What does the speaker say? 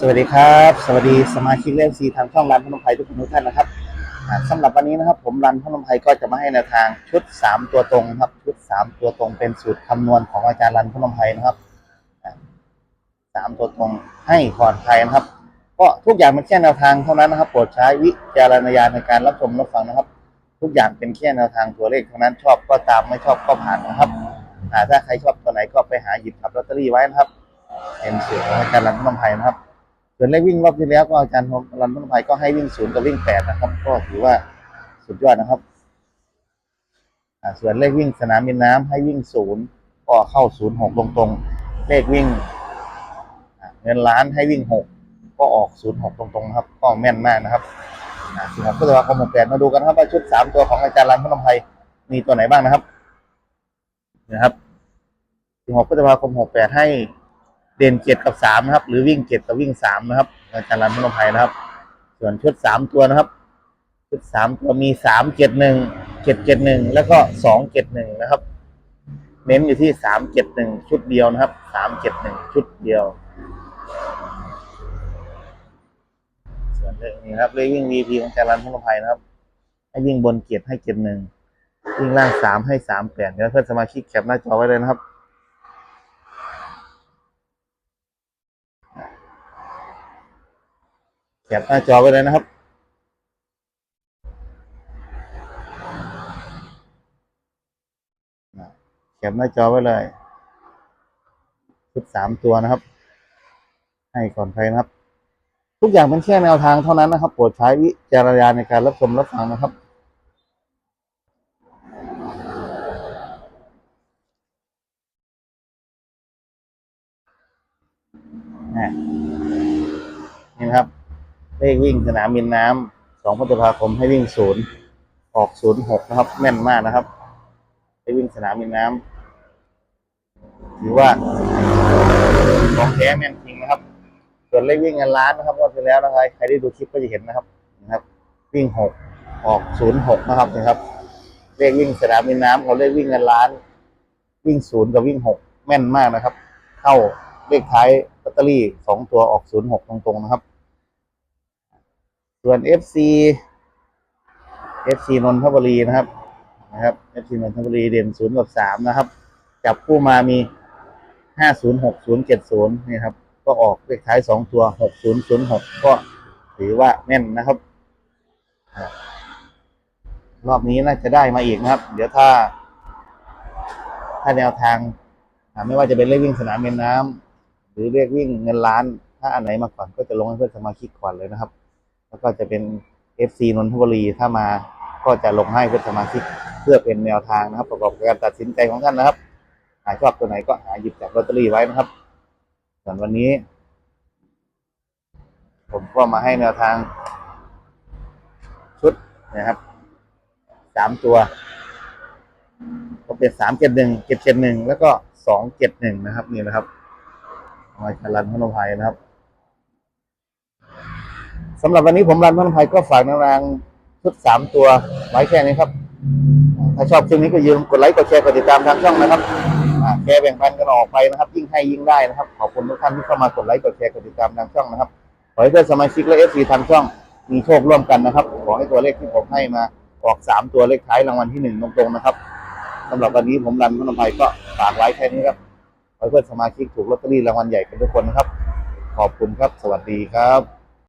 สวัสดีครับ สวัสดีสมาชิกเล่นซีทางช่องรันพนมไพรทุกคนทุกท่านนะครับอ่าสำหรับวันนี้นะครับ ผมรันพนมไพรก็จะมาให้แนวทางชุด 3 ตัวตรงครับ ชุด 3 ตัวตรงเป็นสูตรคำนวณของอาจารย์รันพนมไพรนะครับสามตัวตรงให้ก่อนใครนะครับก็ทุกอย่างเป็นแค่แนวทางเท่านั้นนะครับโปรดใช้วิจารณญาณในการรับชมรับฟังนะครับ ทุกอย่างเป็นแค่แนวทางตัวเลขเท่านั้นชอบก็ตามไม่ชอบก็ผ่านนะครับถ้าใครชอบตัวไหนก็ไปหาหยิบจับลอตเตอรี่ไว้นะครับเป็นสูตรของอาจารย์รันพนมไพรนะครับ ส่วนเลขวิ่งรอบที่แล้วก็อาจารย์รันพนมไพรก็ให้วิ่งศูนย์กับวิ่งแปดนะครับ ก็ถือว่าสุดยอดนะครับส่วนเลขวิ่งสนามบินน้ำให้วิ่งศูนย์ก็เข้าศูนย์หกตรงๆ เลขวิ่งเงินล้านให้วิ่งหกก็ออกศูนย์หกตรงๆครับ ก็แม่นมากนะครับสิบหกพฤษภาคมหกแปดมาดูกันครับว่าชุดสามตัวของอาจารย์รันพนมไพรมีตัวไหนบ้างนะครับนะครับสิบหกพฤษภาคมหกแปดให้ เด่นเจ็ดกับสามนะครับ หรือวิ่งเจ็ดกับวิ่งสามนะครับอาจารย์รันพนมไพรนะครับ ส่วนชุดสามตัวนะครับชุดสามตัวมีสามเจ็ดหนึ่งเจ็ดเจ็ดหนึ่งแล้วก็สองเจ็ดหนึ่งนะครับ เน้นอยู่ที่สามเจ็ดหนึ่งชุดเดียวนะครับสามเจ็ดหนึ่งชุดเดียว ส่วนเลขนี้ครับเลขวิ่ง VP ของอาจารย์รันพนมไพรนะครับ ให้วิ่งบนเกียรให้เจ็ดหนึ่งวิ่งล่างสามให้สามแปดเดี๋ยวเพื่อนสมาชิกแคปหน้าจอไว้เลยนะครับ แคปหน้าจอไว้เลยนะครับ แคปหน้าจอไว้เลย ชุดสามตัวนะครับ ให้ก่อนใครนะครับ ทุกอย่างเป็นแค่แนวทางเท่านั้นนะครับ โปรดใช้วิจารณญาณในการรับชมรับฟังนะครับนี่นะครับ เลขวิ่งสนามบินน้ำสองพฤษภาคมให้วิ่งศูนย์ออกศูนย์หกนะครับแม่นมากนะครับให้วิ่งสนามบินน้ำถือว่าของแท้แม่นจริงนะครับ ส่วนเลขวิ่งเงินล้านนะครับงวันที่แล้วนะครับใครได้ดูคลิปก็จะเห็นนะครับนะครับ วิ่งหกออกศูนย์หกนะครับนะครับเลขวิ่งสนามบินน้ำกับเลขวิ่งเงินล้าน วิ่งศูนย์กับวิ่งหกแม่นมากนะครับ เข้าเลขท้ายลอตเตอรี่สองตัวออกศูนย์หกตรงๆนะครับ ส่วน FC FC นนทบุรีนะครับ นะครับ FC นนทบุรีเด่นศูนย์กับสามนะครับ จับคู่มามีห้าศูนย์หกศูนย์เจ็ดศูนย์นี่ครับ ก็ออกเลขท้ายสองตัวหกศูนย์ศูนย์หกก็ถือว่าแม่นนะครับ รอบนี้น่าจะได้มาอีกนะครับ เดี๋ยวถ้า ถ้าแนวทางไม่ว่าจะเป็นเลขวิ่งสนามบินน้ำหรือเลขวิ่งเงินล้าน ถ้าอันไหนมาก่อนก็จะลงให้เพื่อนสมาชิกก่อนเลยนะครับ แล้วก็จะเป็น FC นนทบุรีถ้ามาก็จะลงให้เพื่อสมาชิกเพื่อเป็นแนวทางนะครับ ประกอบกับการตัดสินใจของท่านนะครับหาชอบตัวไหนก็หาหยิบจับลอตเตอรี่ไว้นะครับส่วนวันนี้ ผมก็มาให้แนวทาง ชุดนะครับสามตัว ก็เป็นสามเจ็ดหนึ่งเจ็ดเจ็ดหนึ่งแล้วก็สองเจ็ดหนึ่งนะครับ นี่นะครับมาจารันพนมไพรนะครับ สำหรับวันนี้ผมรันพนมไพรก็ฝากแนวทางชุดสามตัวไว้แค่นี้ครับ ถ้าชอบคลิปนี้ก็อย่าลืมกดไลค์กดแชร์กดติดตามทางช่องนะครับแชร์แบ่งปันกันออกไปนะครับ ยิ่งให้ยิ่งได้นะครับ ขอบคุณทุกท่านที่เข้ามากดไลค์กดแชร์กดติดตามทางช่องนะครับขอให้เพื่อนสมาชิกและเอฟซีทางช่องมีโชคร่วมกันนะครับ ขอให้ตัวเลขที่ผมให้มาออกสามตัวเลขท้ายรางวัลที่หนึ่งตรงๆนะครับสำหรับวันนี้ผมรันพนมไพรก็ฝากไว้แค่นี้ครับขอให้เพื่อนสมาชิกถูกลอตเตอรี่รางวัลใหญ่กันทุกคนนะครับ ขอบคุณครับ สวัสดีครับ